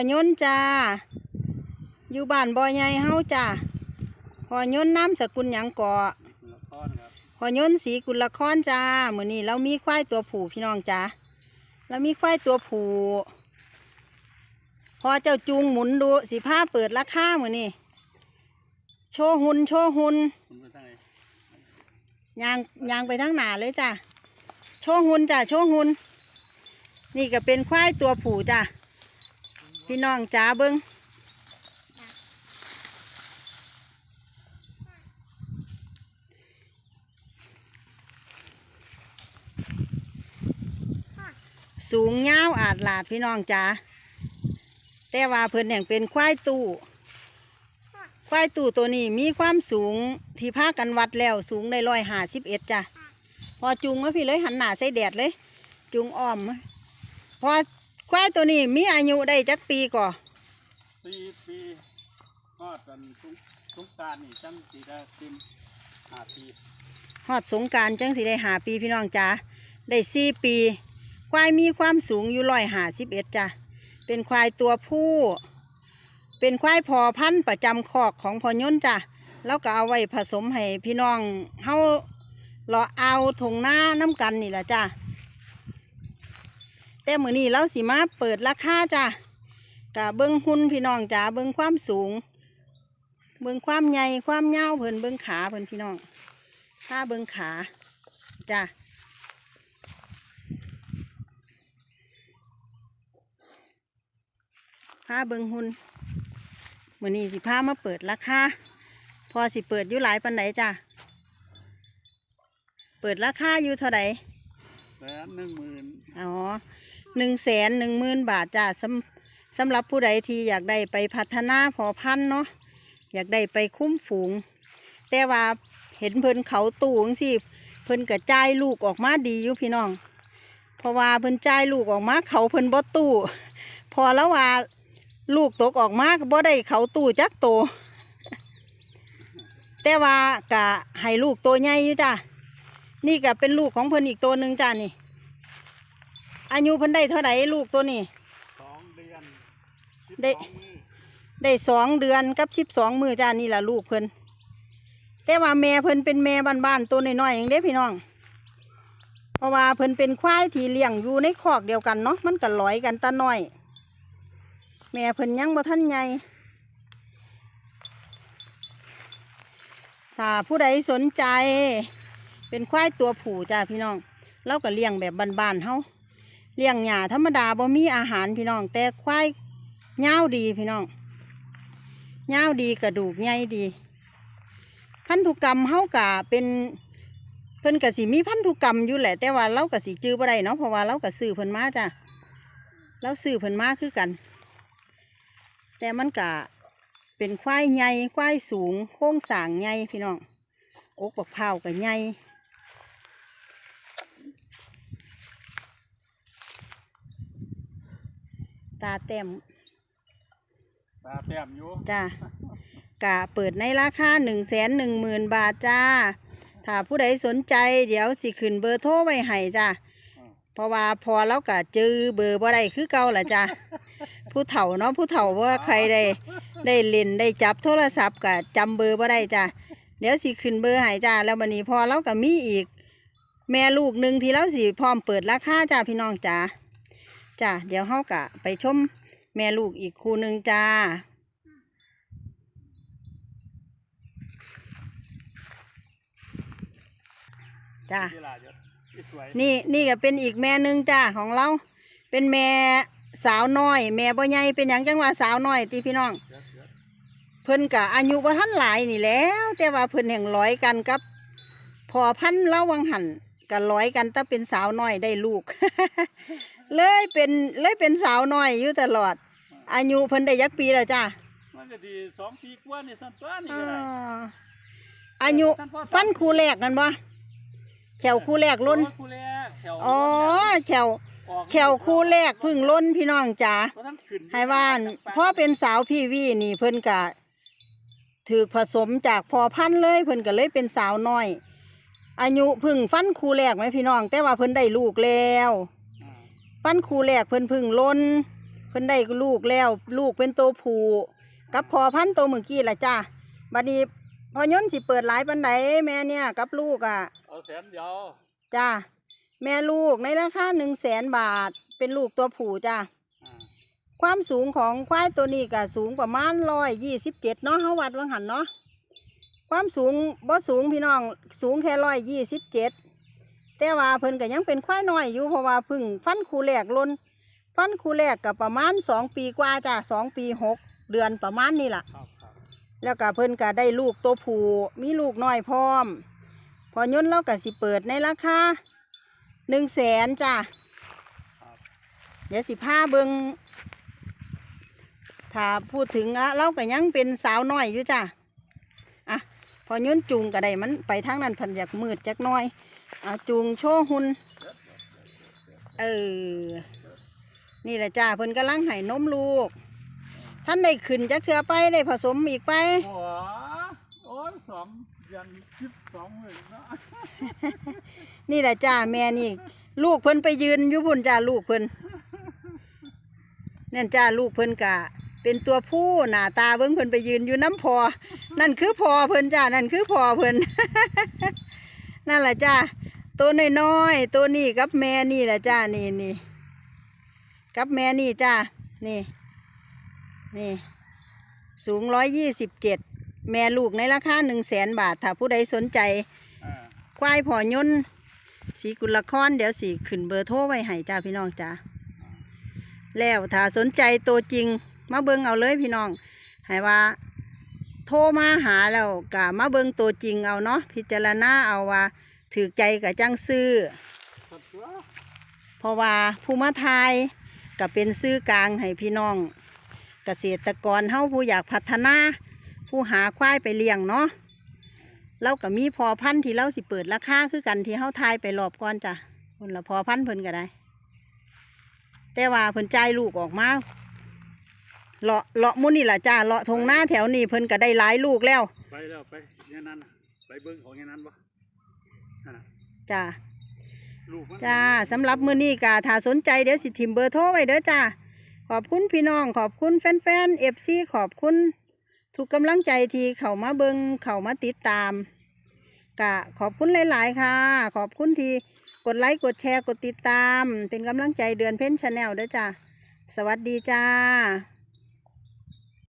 อยนต์จ้า อยู่บ้านบ่อใหญ่เฮาจ้าพอยนต์น้ำสกุลหยังก่อสุรพรครับพอยนต์สีกุลคอนจ้ามื้อนี้เรามีควายตัวผู้พี่น้องจ้าเรามีควายตัวผู้พอเจ้าจูงหมุนดูสิผ้าเปิดราคามื้อนี้โชว์หุ่นโชว์หุ่นคุณไปทางไหนยางยางไปทั้งหนาเลยจ้ะโชว์หุ่นจ้ะโชว์หุ่นนี่ก็เป็นควายตัวผู้จ้ะ พี่น้องจ้าเบิ้งสูงยาวอาดหลาดพี่น้องจ้าแต่ว่าเพิ่นแห่งเป็นควายตู้ควายตู่ตัวนี้มีความสูงที่พาคกันวัดแล้วสูงได้ร้อยห้าสิบเอ็ดจ้ะพอจูงมาพี่เลยหันหน้าใส่แดดเลยจูงอ้อมมาพอ ควายตัวนี้มีอายุได้จักปีก่อสี่ปีฮอดกันทุกทุกการนี่จังสีได้ติมห้าปีฮอดสงกรารจังสิได้หาปีพี่น้องจ้าได้สี่ปี ควายมีความสูงอยู่ร้อยห้าสิบเอ็ดจ้ะเป็นควายตัวผู้ เป็นควายพอพันธุ์ประจำคอกของพอยนต์จ้ะแล้วก็เอาไว้ผสมให้พี่น้องเฮาเลาะเอาถงหน้าน้ำกันนี่แหละจ้ะ แต่มือนี้เราสิมาเปิดราคาจ้ะกะเบิ้งหุ่นพี่น้องจ้ะเบิ้งความสูง เบิ้งความใหญ่ความยาวเพิ่นเบิ้งขาเพิ่นพี่น้องถ้าเบิ้งขาจ้ะพาเบิ้งหุ่นมือนี้สิพามาเปิดราคาพอสิเปิดอยู่หลายปันไหนจ้ะเปิดราคาอยู่เท่าไหร่แสนหนึ่งหมื่นอ๋อ หนึ่งแสนหนึ่งหมื่นบาทจ้ะสำสำหรับผู้ใดที่อยากได้ไปพัฒนาพอพันเนาะอยากได้ไปคุ้มฝูง แต่ว่าเห็นเพิ่นเขาตู้จังสิเพิ่นกระจายลูกออกมาดีอยู่พี่น้อง เพราะว่าเพิ่นจ่ายลูกออกมาเขาเพิ่นบ่ตู้ พอแล้วว่าลูกตกออกมาก็บ่ได้เขาตู้จักโต แต่ว่ากะให้ลูกตัวใหญ่อยู่จ้ะนี่ก็เป็นลูกของเพิ่นอีกตัวหนึ่งจ้ะนี่ อายุเพิ่นได้เท่าไหร่ลูกตัวนี้สองเดือนสิบได้สองมือได้สองเดือนกับสิบสองมือจ้านี่แหละลูกเพิ่นแต่ว่าแม่เพิ่นเป็นแม่บ้านๆตัวน้อยๆอย่างเด้พี่น้อง เพราะว่าเพิ่นเป็นควายที่เลี้ยงอยู่ในคอกเดียวกันเนาะมันก็ลอยกันตาน้อย แม่เพิ่นยังบ่ทันใหญ่ถ้าผู้ใดสนใจ เป็นควายตัวผู้จ้าพี่น้องเราก็เลี้ยงแบบบ้านๆเฮา เลี้ยงหญ้าธรรมดาบ่มีอาหารพี่น้อง แต่ควายเงาดีพี่น้องเงาดีกระดูกใหญ่ดีพันธุกรรมเฮากะเป็นเพิ่นกะสิมีพันธุกรรมอยู่แหละ แต่ว่าเรากะสิจื้อบ่ได้เนาะเพราะว่าเรากะซื้อเพิ่นมาจ้ะเราซื้อเพิ่นมาคือกัน แต่มันกะเป็นควายใหญ่ควายสูง โค้งสางใหญ่พี่น้องอกบักพร้าวกะใหญ่ ตาเต็มตาแต้มอยู่จ้ากะเปิดในราคาหนึ่งแสนหนึ่งหมื่นบาทจ้า ถ้าผู้ใดสนใจเดี๋ยวสิขึ้นเบอร์โทรไว้ให้จ้าเพราะว่าพอแล้วกะจือเบอร์บ่ได้คือเก่าละจ้าผู้เฒ่าเนาะผู้เฒ่าว่าใครได้ได้เล่นได้จับโทรศัพท์กะจำเบอร์บ่ได้จ้าเดี๋ยวสิขึ้นเบอร์ให้จ้าแล้ววันนี้พอแล้วก็มีอีก แม่ลูกหนึ่งที่เราสิพร้อมเปิดราคาจ้าพี่น้องจ้า จ้าเดี๋ยวเฮากะไปชมแม่ลูกอีกคู่หนึ่งจ้าจ้าเวลาเยอะที่สวยนี่นี่ก็เป็นอีกแม่หนึ่งจ้าของเรา เป็นแม่สาวน้อย แม่บ่ใหญ่เป็นหยังจังว่าสาวน้อยตีพี่น้องเยอะเยอะเพิ่นกะอายุบ่ทันหลายนี่แหล้ว แต่ว่าเพิ่นแห่งร้อยกันกับพอพันธุ์เล่าวังหันกันร้อยกันแต่เป็นสาวน้อยได้ลูก เลยเป็นเลยเป็นสาวน้อยอยู่ตลอด อายุเพิ่นได้ยักปีแล้วจ้ามันก็ดีสองปีกว่านี่สั้นตัวนี่อ่ก็ได้าอายุฟันคู่แรกนั่นบ่แขวคู่แรกล้นโอ้คู่แรกแถวอ๋อแขวออกแขวคู่แรกเพึ่งล้นพี่น้องจ๋าเพราะท่านขึ้นให้ว่านพ่อเป็นสาวพี่วี่นี่เพิ่นกะถือผสมจากพอพันธุ์เลยเพิ่นก็เลยเป็นสาวน้อย อายุเพึ่งฟันคูแรกไหมพี่น้อง แต่ว่าเพิ่นได้ลูกแล้วอ่า ฟันคูแรกเพิ่นพึ่งล้น เพิ่นได้ลูกแล้ว ลูกเป็นตัวผู้กับพอพันธุ์ตัวเมื่อกี้ละจ้าบัดนี้พอยนสิเปิดหลายปันไดแม่เนี่ยกับลูกอะเอาแสนเดียวจ้าแม่ลูกในราคาหนึ่งแสนบาท เป็นลูกตัวผูจ้าอ่าความสูงของควายตัวนี้ก็สูงประมาณร้อยยี่สิบเจ็ดเนาะเฮาวัดวังหันเนาะความสูงบ่สูงพี่น้องสูงแค่ร้อยยี่สิบเจ็ด แต่ว่าเพิ่นก็ยังเป็นควายน้อยอยู่เพราะว่าเพึ่งฟันคูแรกล้นฟันคูแรกก็ประมาณสองปีกว่าจ้าสองปีหกเดือนประมาณนี้ล่ะครับครับแล้วก็เพิ่นก็ได้ลูกตัวผู้มีลูกน้อยพร้อม พอยนต์เราก็สิเปิดในราคาหนึ่งแสนจ้าครับเดี๋ยวสิพาเบิงถ้าพูดถึงละเราก็ยังเป็นสาวน้อยอยู่จ้ะอะพอย้นจูงก็ได้มันไปทางนั้นพันอยากมืดจักหน้อย เอาจูงโชว์หุ่นเออ นี่แหละจ้าเพิ่นกำลังให้นมลูก ท่านได้ขึ้นจักเสือไปได้ผสมอีกไปหัวโอ้ยสองยันสิบสองหมื่นเนาะนี่แหละจ้าแม่นี่ ลูกเพิ่นไปยืนอยู่พุ่นจ้าลูกเพิ่นนั่นจ้าลูกเพิ่นกะ เป็นตัวผู้หน้าตาเบิ่งเพิ่นไปยืนอยู่น้ำพอ นั่นคือพอเพิ่นจ้านั่นคือพอเพิ่น นั่นแหละจ้า ตัวน้อยๆตัวนี้กับแม่นี่แหละจ้านี่นี่กับแม่นี่จ้านี่นี่สูงร้อยยี่สิบเจ็ดแม่ลูกในราคาหนึ่งแสนบาท ถ้าผู้ใดสนใจควายพอยนต์สีกุลคอนเดี๋ยวสีขึ้นเบอร์โทรไว้ให้จ้าพี่น้องจ้าแล้วถ้าสนใจตัวจริง มาเบิงเอาเลยพี่น้องให้ว่า โทรมาหาแล้วกะมาเบิงตัวจริงเอาเนาะพิจารณาเอาว่า ถือใจกับจังซื้อ เพราะว่าผู้มาทายก็เป็นซื้อกลางให้พี่น้อง เกษตรกรเฮาผู้อยากพัฒนา ผู้หาควายไปเลี้ยงเนาะเราก็มีพอพันธุ์ที่เราสิเปิดราคาคือกันที่เฮาทายไปรอบก่อนจ้ะคนละพอพันธุ์เพิ่นก็ได้ แต่ว่าเพิ่นใจลูกออกมาเลาะเลาะมุนี่ล่ะจ้าเลาะทงหน้าแถวนี้เพิ่นก็ได้หลายลูกแล้ว ไปแล้วไปเนี่ยนั้นไปเบิ้งของเนี่ยนั้นปะนั่นน่ะ จ้าลูกมันจ้าสำหรับมื้อนี้ก็ถ้าสนใจเดี๋ยวสิทิมเบอร์โทรไว้เด้อจ้าขอบคุณพี่น้องขอบคุณแฟนๆเอฟซีขอบคุณทุกกำลังใจที่เข้ามาเบิงเข้ามาติดตามกะขอบคุณหลาย ๆ ค่ะ ขอบคุณที่กดไลค์กดแชร์กดติดตาม เป็นกำลังใจเดือนเพ่นชาแนลเด้อจ้าสวัสดีจ้า